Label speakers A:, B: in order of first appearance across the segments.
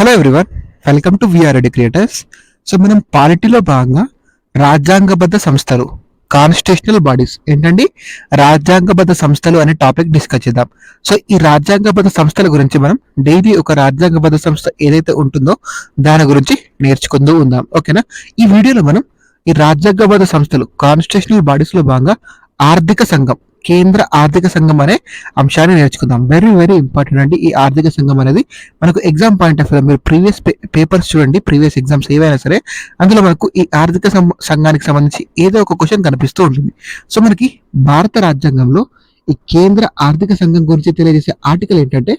A: Hello everyone welcome to VRAD creators so మనం పాలిటీలో భాగంగా రాజ్యాంగబద్ధ సంస్థలు కాన్స్టిట్యూషనల్ బాడీస్ ఏంటండి? రాజ్యాంగబద్ధ సంస్థలు అనే టాపిక్ డిస్కస్ చేద్దాం. సో ఈ రాజ్యాంగబద్ధ సంస్థల గురించి మనం డైలీ ఒక రాజ్యాంగబద్ధ సంస్థ ఏదైతే ఉంటుందో దాని గురించి నేర్చుకుంటూ ఉందాం. ఓకేనా ఈ వీడియోలో మనం ఈ రాజ్యాంగబద్ధ సంస్థలు కాన్స్టిట్యూషనల్ బాడీస్లో భాగంగా ఆర్థిక సంఘం కేంద్ర ఆర్థిక సంఘం అనే అంశాన్ని నేర్చుకుందాం. వెరీ వెరీ ఇంపార్టెంట్ అండి ఈ ఆర్థిక సంఘం అనేది. మనకు ఎగ్జామ్ పాయింట్ ఆఫ్ వ్యూ మీరు ప్రీవియస్ పేపర్స్ చూడండి ప్రీవియస్ ఎగ్జామ్స్ ఏవైనా సరే అందులో మనకు ఈ ఆర్థిక సంఘానికి సంబంధించి ఏదో ఒక క్వశ్చన్ కనిపిస్తూ ఉంటుంది. సో మనకి భారత రాజ్యాంగంలో ఈ కేంద్ర ఆర్థిక సంఘం గురించి తెలియజేసే ఆర్టికల్ ఏంటంటే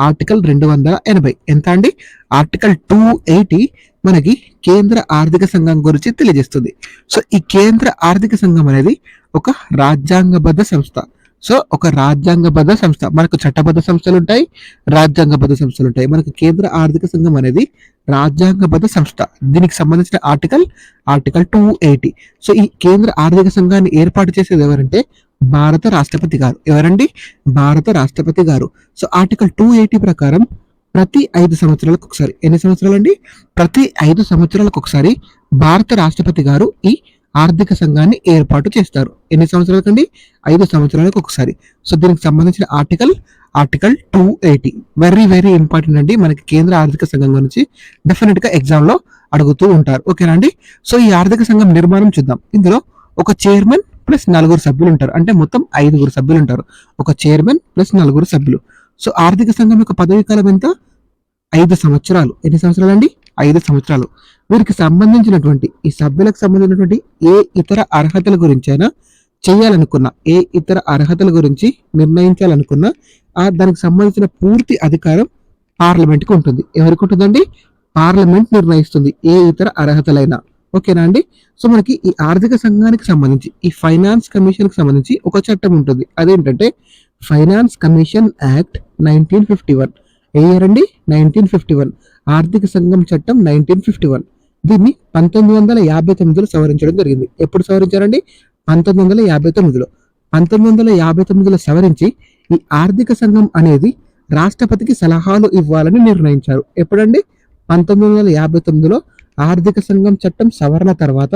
A: ఆర్టికల్ రెండు వందల ఎనభై. ఎంత అండి? ఆర్టికల్ టూ ఎయిటీ మనకి కేంద్ర ఆర్థిక సంఘం గురించి తెలియజేస్తుంది. సో ఈ కేంద్ర ఆర్థిక సంఘం అనేది ఒక రాజ్యాంగబద్ధ సంస్థ. సో ఒక రాజ్యాంగబద్ధ సంస్థ. మనకు చట్టబద్ధ సంస్థలు ఉంటాయి రాజ్యాంగబద్ధ సంస్థలు ఉంటాయి. మనకు కేంద్ర ఆర్థిక సంఘం అనేది రాజ్యాంగబద్ధ సంస్థ. దీనికి సంబంధించిన article article two eighty. So ఈ కేంద్ర ఆర్థిక సంఘాన్ని ఏర్పాటు చేసేది ఎవరంటే భారత రాష్ట్రపతి గారు. ఎవరండి? భారత రాష్ట్రపతి గారు. సో ఆర్టికల్ టూ ఎయిటీ ప్రకారం ప్రతి ఐదు సంవత్సరాలకు ఒకసారి. ఎన్ని సంవత్సరాలు అండి ప్రతి ఐదు సంవత్సరాలకు ఒకసారి భారత రాష్ట్రపతి గారు ఈ ఆర్థిక సంఘాన్ని ఏర్పాటు చేస్తారు. ఎన్ని సంవత్సరాలకు అండి ఐదు సంవత్సరాలకు ఒకసారి. సో దీనికి సంబంధించిన article article two eighty. Very very important అండి. మనకి కేంద్ర ఆర్థిక సంఘం గురించి డెఫినెట్గా ఎగ్జామ్లో అడుగుతూ ఉంటారు. ఓకేనా అండి? సో ఈ ఆర్థిక సంఘం నిర్మాణం చూద్దాం. ఇందులో ఒక చైర్మన్ ప్లస్ నలుగురు సభ్యులు ఉంటారు. అంటే మొత్తం ఐదుగురు సభ్యులు ఉంటారు. ఒక చైర్మన్ ప్లస్ నలుగురు సభ్యులు. సో ఆర్థిక సంఘం యొక్క పదవీ కాలం ఎంత? ఐదు సంవత్సరాలు. ఎన్ని సంవత్సరాలు అండి? ఐదు సంవత్సరాలు. వీరికి సంబంధించినటువంటి ఈ సభ్యులకు సంబంధించినటువంటి ఏ ఇతర అర్హతల గురించైనా చేయాలనుకున్న ఏ ఇతర అర్హతల గురించి నిర్ణయించాలనుకున్న ఆ దానికి సంబంధించిన పూర్తి అధికారం పార్లమెంట్కి ఉంటుంది. ఎవరికి ఉంటుందండి? పార్లమెంట్ నిర్ణయిస్తుంది ఏ ఇతర అర్హతలైనా. ఓకేనా అండి? సో మనకి ఈ ఆర్థిక సంఘానికి సంబంధించి ఈ ఫైనాన్స్ కమిషన్కి సంబంధించి ఒక చట్టం ఉంటుంది. అదేంటంటే finance commission act nineteen fifty one. ఏ ఇయర్ అండి? Nineteen fifty one. ఆర్థిక సంఘం చట్టం నైన్టీన్ ఫిఫ్టీ వన్. దీన్ని పంతొమ్మిది వందల యాభై తొమ్మిదిలో సవరించడం జరిగింది. ఎప్పుడు సవరించారండి? పంతొమ్మిది వందల యాభై తొమ్మిదిలో. పంతొమ్మిది వందల యాభై తొమ్మిదిలో సవరించి ఈ ఆర్థిక సంఘం అనేది రాష్ట్రపతికి సలహాలు ఇవ్వాలని నిర్ణయించారు. ఎప్పుడండి? పంతొమ్మిది వందల యాభై తొమ్మిదిలో ఆర్థిక సంఘం చట్టం సవరణ తర్వాత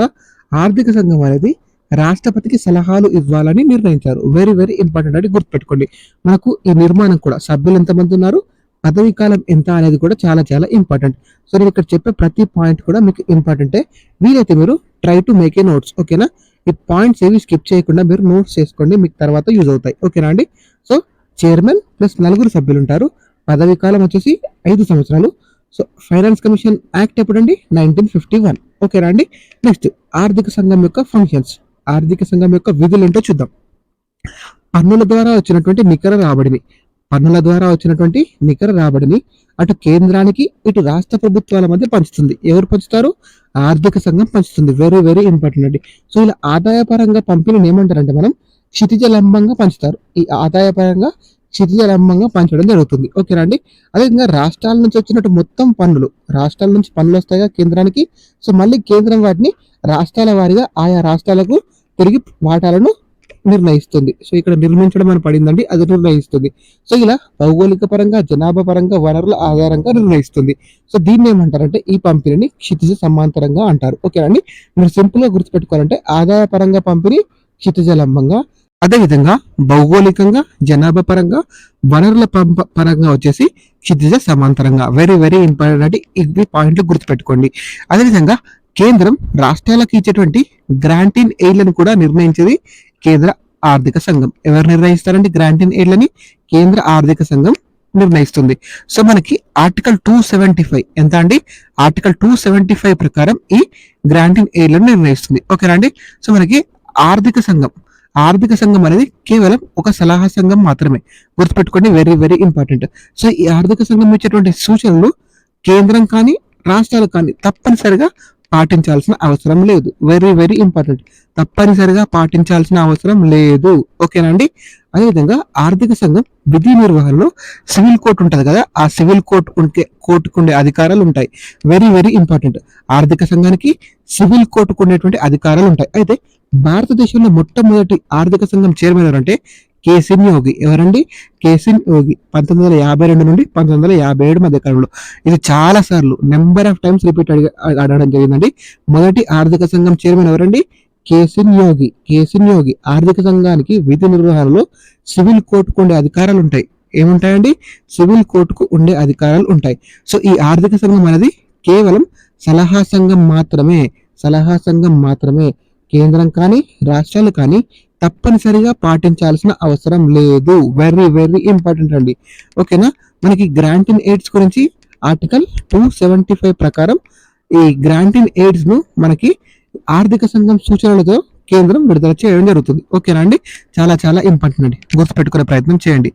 A: ఆర్థిక సంఘం అనేది రాష్ట్రపతికి సలహాలు ఇవ్వాలని నిర్ణయించారు. వెరీ వెరీ ఇంపార్టెంట్ అని గుర్తుపెట్టుకోండి. మనకు ఈ నిర్మాణం కూడా సభ్యులు ఎంతమంది ఉన్నారు? పదవీ కాలం ఎంత అనేది కూడా చాలా చాలా ఇంపార్టెంట్ సో నేను ఇక్కడ చెప్పే ప్రతి పాయింట్ కూడా మీకు ఇంపార్టెంటే వీలైతే మీరు try to make a notes ఓకేనా ఈ పాయింట్స్ ఏవి స్కిప్ చేయకుండా మీరు నోట్స్ చేసుకోండి మీకు తర్వాత యూజ్ అవుతాయి. ఓకేనా అండి? సో చైర్మన్ ప్లస్ నలుగురు సభ్యులు ఉంటారు. పదవీ కాలం వచ్చేసి ఐదు సంవత్సరాలు. సో ఫైనాన్స్ కమిషన్ యాక్ట్ ఎప్పుడండి? నైన్టీన్ ఫిఫ్టీ వన్ ఓకేనా అండి నెక్స్ట్ ఆర్థిక సంఘం యొక్క ఫంక్షన్స్ ఆర్థిక సంఘం యొక్క విధులు ఏంటో చూద్దాం. పన్నుల ద్వారా వచ్చినటువంటి నికర రాబడిని. పన్నుల ద్వారా వచ్చినటువంటి నికర రాబడిని అటు కేంద్రానికి ఇటు రాష్ట్ర ప్రభుత్వాల మధ్య పంచుతుంది. ఎవరు పంచుతారు? ఆర్థిక సంఘం పంచుతుంది. వెరీ వెరీ ఇంపార్టెంట్ అండి. సో ఇలా ఆదాయపరంగా పంపిణీని ఏమంటారంటే మనం క్షితిజ లంబంగా పంచుతారు. ఈ ఆదాయపరంగా క్షితిజ పంచడం జరుగుతుంది. ఓకేనా అండి? అదేవిధంగా రాష్ట్రాల నుంచి వచ్చినట్టు మొత్తం పన్నులు రాష్ట్రాల నుంచి పన్నులు వస్తాయిగా కేంద్రానికి. సో మళ్ళీ కేంద్రం వాటిని రాష్ట్రాల వారిగా ఆయా రాష్ట్రాలకు తిరిగి వాటాలను నిర్ణయిస్తుంది. సో ఇక్కడ నిర్మించడం అని పడిందండి అది నిర్ణయిస్తుంది. సో ఇలా భౌగోళిక పరంగా జనాభా పరంగా వనరుల ఆధారంగా నిర్ణయిస్తుంది. సో దీన్ని ఏమంటారంటే ఈ పంపిణీని క్షితిజ సమాంతరంగా అంటారు. ఓకేనండి మీరు సింపుల్గా గుర్తుపెట్టుకోవాలంటే ఆదాయ పరంగా పంపిణీ క్షితిజ లంబంగా అదేవిధంగా భౌగోళికంగా జనాభా పరంగా వనరుల పంప పరంగా వచ్చేసి క్షితిజ సమాంతరంగా. వెరీ వెరీ ఇంపార్టెంట్ ఇవి పాయింట్లు గుర్తుపెట్టుకోండి. అదేవిధంగా కేంద్రం రాష్ట్రాలకు ఇచ్చేటువంటి గ్రాంటీన్ ఎయిడ్లను కూడా నిర్ణయించేది కేంద్ర ఆర్థిక సంఘం. ఎవరు నిర్ణయిస్తారండి గ్రాంటీన్ ఎయిడ్లని? కేంద్ర ఆర్థిక సంఘం నిర్ణయిస్తుంది. సో మనకి ఆర్టికల్ టూ సెవెంటీ ఫైవ్ ఎంత అండి? ఆర్టికల్ టూ సెవెంటీ ఫైవ్ ప్రకారం ఈ గ్రాంటీన్ ఎయిడ్లను నిర్ణయిస్తుంది. ఓకేనా అండి? సో మనకి ఆర్థిక సంఘం ఆర్థిక సంఘం అనేది కేవలం ఒక సలహా సంఘం మాత్రమే. గుర్తుపెట్టుకోండి వెరీ వెరీ ఇంపార్టెంట్ సో ఈ ఆర్థిక సంఘం ఇచ్చేటువంటి సూచనలు కేంద్రం కానీ రాష్ట్రాలు కానీ తప్పనిసరిగా పాటించాల్సిన అవసరం లేదు. వెరీ వెరీ ఇంపార్టెంట్ తప్పనిసరిగా పాటించాల్సిన అవసరం లేదు. ఓకేనండి అదేవిధంగా ఆర్థిక సంఘం విధి నిర్వహణలో సివిల్ కోర్టు ఉంటుంది కదా ఆ సివిల్ కోర్టు ఉంటే కోర్టుకు ఉండే అధికారాలు ఉంటాయి. వెరీ వెరీ ఇంపార్టెంట్ ఆర్థిక సంఘానికి సివిల్ కోర్టుకు ఉండేటువంటి అధికారాలు ఉంటాయి. అయితే భారతదేశంలో మొట్టమొదటి ఆర్థిక సంఘం చైర్మన్ ఎవరంటే కేసిన్ యోగి. ఎవరండి? కేసిన్ యోగి. పంతొమ్మిది వందల యాభై రెండు నుండి పంతొమ్మిది వందల యాభై ఏడు మధ్య కాలంలో. ఇది చాలా సార్లు నెంబర్ ఆఫ్ టైమ్స్ రిపీట్ అడిగి అడగడం జరిగిందండి. మొదటి ఆర్థిక సంఘం చైర్మన్ ఎవరండి? కేసిన్ యోగి కేసిన్ యోగి ఆర్థిక సంఘానికి విధి నిర్వహణలో సివిల్ కోర్టుకు ఉండే అధికారాలు ఉంటాయి. ఏముంటాయండి? సివిల్ కోర్టుకు ఉండే అధికారాలు ఉంటాయి. సో ఈ ఆర్థిక సంఘం అనేది కేవలం సలహా సంఘం మాత్రమే సలహా సంఘం మాత్రమే. కేంద్రం కానీ రాష్ట్రాలు కానీ తప్పనిసరిగా పాటించాల్సిన అవసరం లేదు. వెరీ వెరీ ఇంపార్టెంట్ అండి. ఓకేనా? మనకి గ్రాంట్ ఇన్ ఎయిడ్స్ గురించి ఆర్టికల్ టూ సెవెంటీ ఫైవ్ ప్రకారం ఈ గ్రాంట్ ఇన్ ఎయిడ్స్ను మనకి ఆర్థిక సంఘం సూచనలతో కేంద్రం విడుదల చేయడం జరుగుతుంది. ఓకేనా అండి? చాలా చాలా ఇంపార్టెంట్ అండి. గుర్తుపెట్టుకునే ప్రయత్నం చేయండి.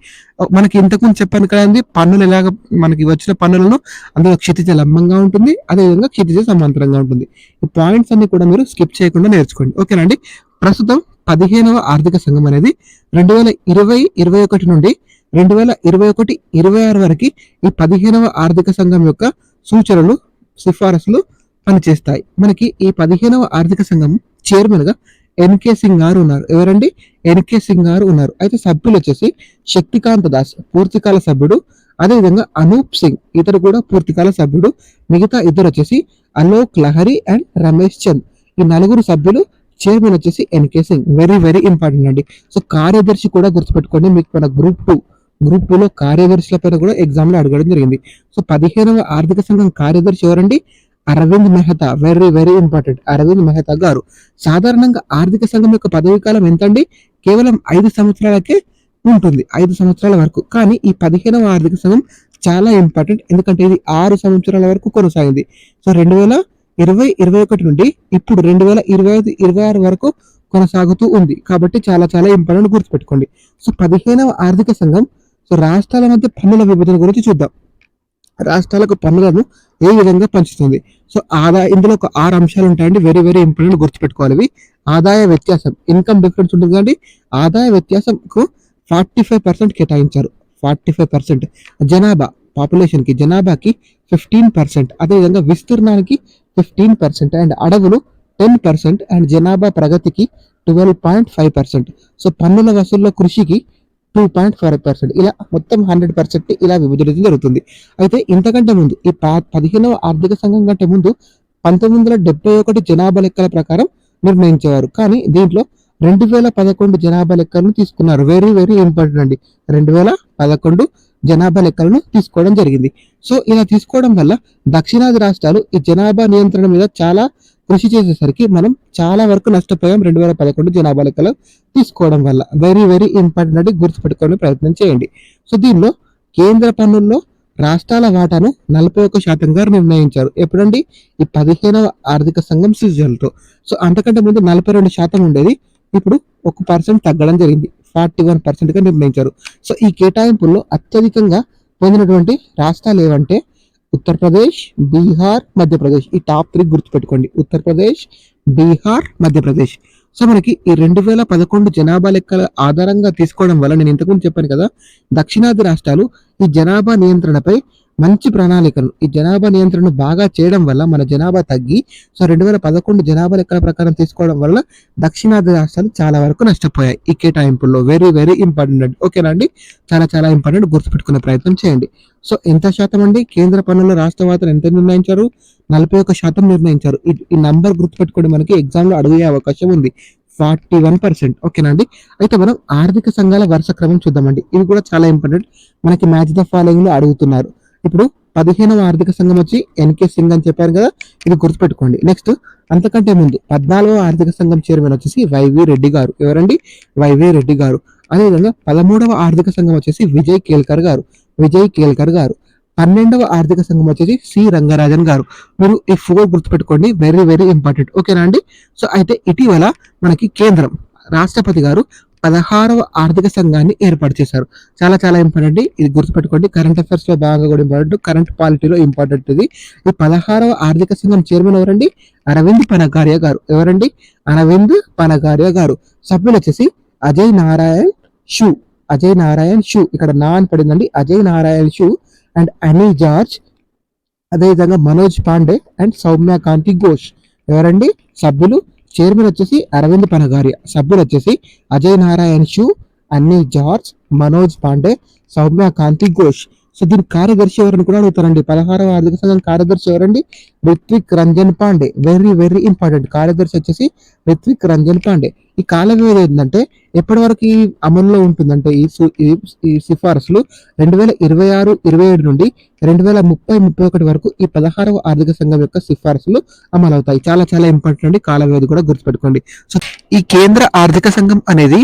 A: మనకి ఇంతకుముందు చెప్పాను కదండి పన్నులు ఎలాగ మనకి వచ్చిన పన్నులను అందులో క్షితిజ లంబంగా ఉంటుంది అదేవిధంగా క్షితిజ సమాంతరంగా ఉంటుంది. ఈ పాయింట్స్ అన్ని కూడా మీరు స్కిప్ చేయకుండా నేర్చుకోండి. ఓకేనండి ప్రస్తుతం పదిహేనవ ఆర్థిక సంఘం అనేది రెండు వేల ఇరవై ఇరవై ఒకటి నుండి రెండు వేల ఇరవై ఒకటి ఇరవై ఆరు వరకు ఈ పదిహేనవ ఆర్థిక సంఘం యొక్క సూచనలు సిఫారసులు పనిచేస్తాయి. మనకి ఈ పదిహేనవ ఆర్థిక సంఘం చైర్మన్గా ఎన్కే సింగ్ గారు ఉన్నారు. ఎవరండి? ఎన్కే సింగ్ గారు ఉన్నారు. అయితే సభ్యులు వచ్చేసి శక్తికాంత దాస్ పూర్తికాల సభ్యుడు. అదేవిధంగా అనూప్ సింగ్ ఇతరు కూడా పూర్తికాల సభ్యుడు. మిగతా ఇద్దరు వచ్చేసి అలోక్ లహరి అండ్ రమేష్ చంద్. ఈ నలుగురు సభ్యులు చైర్మన్ వచ్చేసి NK Singh. Very very important అండి. సో కార్యదర్శి కూడా గుర్తుపెట్టుకోండి. మీకు మన గ్రూప్ టూ గ్రూప్ టూలో కార్యదర్శుల పైన కూడా ఎగ్జామ్లో అడగడం జరిగింది. సో పదిహేనవ ఆర్థిక సంఘం కార్యదర్శి ఎవరండి? Arvind Mehta very very important Arvind Mehta గారు. సాధారణంగా ఆర్థిక సంఘం యొక్క పదవీ కాలం ఎంతండి? కేవలం ఐదు సంవత్సరాలకే ఉంటుంది. ఐదు సంవత్సరాల వరకు. కానీ ఈ పదిహేనవ ఆర్థిక సంఘం చాలా ఇంపార్టెంట్ ఎందుకంటే ఇది ఆరు సంవత్సరాల వరకు కొనసాగింది. సో రెండు వేల ఇరవై ఇరవై ఒకటి నుండి ఇప్పుడు రెండు వేల ఇరవై ఐదు ఇరవై ఆరు వరకు కొనసాగుతూ ఉంది. కాబట్టి చాలా చాలా ఇంపార్టెంట్ గుర్తుపెట్టుకోండి. సో పదిహేనవ ఆర్థిక సంఘం సో రాష్ట్రాల మధ్య పన్నుల విభజన గురించి చూద్దాం. రాష్ట్రాలకు పన్నులను ఏ విధంగా పంచుతుంది? సో ఆదాయ ఇందులో ఒక ఆరు అంశాలు ఉంటాయండి. వెరీ వెరీ ఇంపార్టెంట్ గుర్తుపెట్టుకోవాలి ఇవి. ఆదాయ వ్యత్యాసం. ఇన్కమ్ డిఫరెన్స్ ఉంటుంది కానీ ఆదాయ వ్యత్యాసంకు ఫార్టీ ఫైవ్ పర్సెంట్ కేటాయించారు. ఫార్టీ ఫైవ్ పర్సెంట్ జనాభా పాపులేషన్కి జనాభాకి ఫిఫ్టీన్ పర్సెంట్ అదేవిధంగా విస్తీర్ణానికి ఫిఫ్టీన్ పర్సెంట్ అండ్ అడవులు టెన్ పర్సెంట్ అండ్ జనాభా ప్రగతికి twelve point five percent so పన్నుల వసూల్లో కృషికి టూ పాయింట్ ఫైవ్ పర్సెంట్ ఇలా మొత్తం హండ్రెడ్ పర్సెంట్ ఇలా విభజించడం జరుగుతుంది. అయితే ఇంతకంటే ముందు ఈ పదిహేనవ ఆర్థిక సంఘం కంటే ముందు పంతొమ్మిది వందల డెబ్బై ఒకటి జనాభా లెక్కల ప్రకారం నిర్ణయించేవారు. కానీ దీంట్లో రెండు వేల పదకొండు జనాభా లెక్కలను తీసుకున్నారు. వెరీ వెరీ ఇంపార్టెంట్ అండి. రెండు వేల పదకొండు జనాభా లెక్కలను తీసుకోవడం జరిగింది. సో ఇలా తీసుకోవడం వల్ల దక్షిణాది రాష్ట్రాలు ఈ జనాభా నియంత్రణ మీద చాలా కృషి చేసేసరికి మనం చాలా వరకు నష్టపోయాం రెండు వేల పదకొండు జనాభా లెక్కలో. తీసుకోవడం వల్ల వెరీ వెరీ ఇంపార్టెంట్ అంటే గుర్తుపెట్టుకునే ప్రయత్నం చేయండి. సో దీనిలో కేంద్ర పన్నుల్లో రాష్ట్రాల వాటాను నలభై ఒక్క శాతంగా నిర్ణయించారు. ఎప్పుడండి? ఈ పదిహేనవ ఆర్థిక సంఘం సీజన్తో సో అంతకంటే ముందు నలభై రెండు శాతం ఉండేది. ఇప్పుడు ఒక పర్సెంట్ తగ్గడం జరిగింది. ఫార్టీ వన్ పర్సెంట్గా నిర్ణయించారు. సో ఈ కేటాయింపుల్లో అత్యధికంగా పొందినటువంటి రాష్ట్రాలు ఏవంటే ఉత్తరప్రదేశ్ బీహార్ మధ్యప్రదేశ్ ఈ టాప్ త్రీ గుర్తుపెట్టుకోండి. ఉత్తరప్రదేశ్ బీహార్ మధ్యప్రదేశ్ సో మనకి ఈ రెండు వేల పదకొండు జనాభా లెక్కల ఆధారంగా తీసుకోవడం వల్ల నేను ఇంతకుముందు చెప్పాను కదా దక్షిణాది రాష్ట్రాలు ఈ జనాభా నియంత్రణపై మంచి ప్రణాళికలు. ఈ జనాభా నియంత్రణను బాగా చేయడం వల్ల మన జనాభా తగ్గి సో రెండు వేల పదకొండు జనాభా లెక్కల ప్రకారం తీసుకోవడం వల్ల దక్షిణాది రాష్ట్రాలు చాలా వరకు నష్టపోయాయి. ఈ కేటాయింపుల్లో వెరీ వెరీ ఇంపార్టెంట్ ఓకేనా అండి? చాలా చాలా ఇంపార్టెంట్ గుర్తుపెట్టుకునే ప్రయత్నం చేయండి. సో ఎంత శాతం అండి? కేంద్ర పన్నుల రాష్ట్ర వార్తలు ఎంత నిర్ణయించారు? నలభై ఒక్క శాతం నిర్ణయించారు. ఈ- నంబర్ గుర్తుపెట్టుకోవడం మనకి ఎగ్జామ్లో అడిగే అవకాశం ఉంది. Forty one percent. ఓకేనా అండి? అయితే మనం ఆర్థిక సంఘాల వరుస క్రమం చూద్దామండి. ఇది కూడా చాలా ఇంపార్టెంట్ మనకి మ్యాచ్ ద ఫాలోయింగ్లో అడుగుతున్నారు. ఇప్పుడు పదిహేనవ ఆర్థిక సంఘం వచ్చి ఎన్కే సింగ్ అని చెప్పారు కదా ఇది గుర్తుపెట్టుకోండి. నెక్స్ట్ అంతకంటే ముందు పద్నాలుగవ ఆర్థిక సంఘం చైర్మన్ వచ్చేసి వైవి రెడ్డి గారు. ఎవరండి? వైవి రెడ్డి గారు. అదేవిధంగా పదమూడవ ఆర్థిక సంఘం వచ్చేసి విజయ్ కేల్కర్ గారు. విజయ్ కేల్కర్ గారు. పన్నెండవ ఆర్థిక సంఘం వచ్చేసి సి రంగరాజన్ గారు. మీరు ఈ ఫోర్ గుర్తుపెట్టుకోండి. వెరీ వెరీ ఇంపార్టెంట్ ఓకేనా అండి? సో అయితే ఇటీవల మనకి కేంద్రం రాష్ట్రపతి గారు పదహారవ ఆర్థిక సంఘాన్ని ఏర్పాటు చేశారు. చాలా చాలా ఇంపార్టెంట్ ఇది గుర్తుపెట్టుకోండి. కరెంట్ అఫైర్స్లో బాగా కూడా ఇంపార్టెంట్ కరెంట్ పాలిటీలో ఇంపార్టెంట్ ఇది. ఈ పదహారవ ఆర్థిక సంఘం చైర్మన్ ఎవరండి? అరవింద్ పనగార్య గారు. ఎవరండి? అరవింద్ పనగార్య గారు. సభ్యులు వచ్చేసి అజయ్ నారాయణ్ షూ. అజయ్ నారాయణ్ షూ. ఇక్కడ నా అని పడిందండి. అజయ్ నారాయణ్ షూ అండ్ అనిల్ జార్జ్ అదేవిధంగా మనోజ్ పాండే అండ్ సౌమ్య కాంతి ఘోష్. ఎవరండి? సభ్యులు చైర్మన్ వచ్చేసి అరవింద్ పనగారి సభ్యులు వచ్చేసి అజయ్ నారాయణ్ షూ అన్ని జార్జ్ మనోజ్ పాండే సౌమ్య కాంతి ఘోష్. సో దీని కార్యదర్శి ఎవరని కూడా అడుగుతారండి. పదహారవ ఆర్థిక సంఘం కార్యదర్శి ఎవరండి? Ritvik Ranjan Pandey. Very very important కార్యదర్శి వచ్చేసి రిత్విక్ రంజన్ పాండే. ఈ కాల వ్యవధి ఏంటంటే ఎప్పటి వరకు ఈ అమల్లో ఉంటుందంటే ఈ ఈ- ఈ రెండు వేల ఇరవై ఆరు ఇరవై ఏడు నుండి రెండు వేల ముప్పై ముప్పై ఒకటి వరకు ఈ పదహారవ ఆర్థిక సంఘం యొక్క సిఫార్సులు అమలు అవుతాయి చాలా చాలా ఇంపార్టెంట్ అండి. కాల వ్యవధి కూడా గుర్తుపెట్టుకోండి. సో ఈ కేంద్ర ఆర్థిక సంఘం అనేది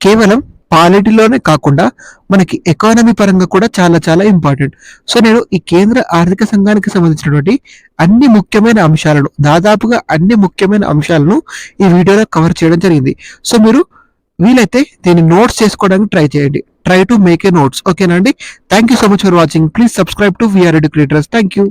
A: కేవలం పాలిటీలోనే కాకుండా మనకి ఎకానమీ పరంగా కూడా చాలా చాలా ఇంపార్టెంట్ సో నేను ఈ కేంద్ర ఆర్థిక సంఘానికి సంబంధించినటువంటి అన్ని ముఖ్యమైన అంశాలను దాదాపుగా అన్ని ముఖ్యమైన అంశాలను ఈ వీడియోలో కవర్ చేయడం జరిగింది. సో మీరు వీలైతే దీన్ని నోట్స్ చేసుకోవడానికి ట్రై చేయండి. Try to make a notes ఓకేనా అండి? Thank you so much for watching please subscribe to VR educators thank you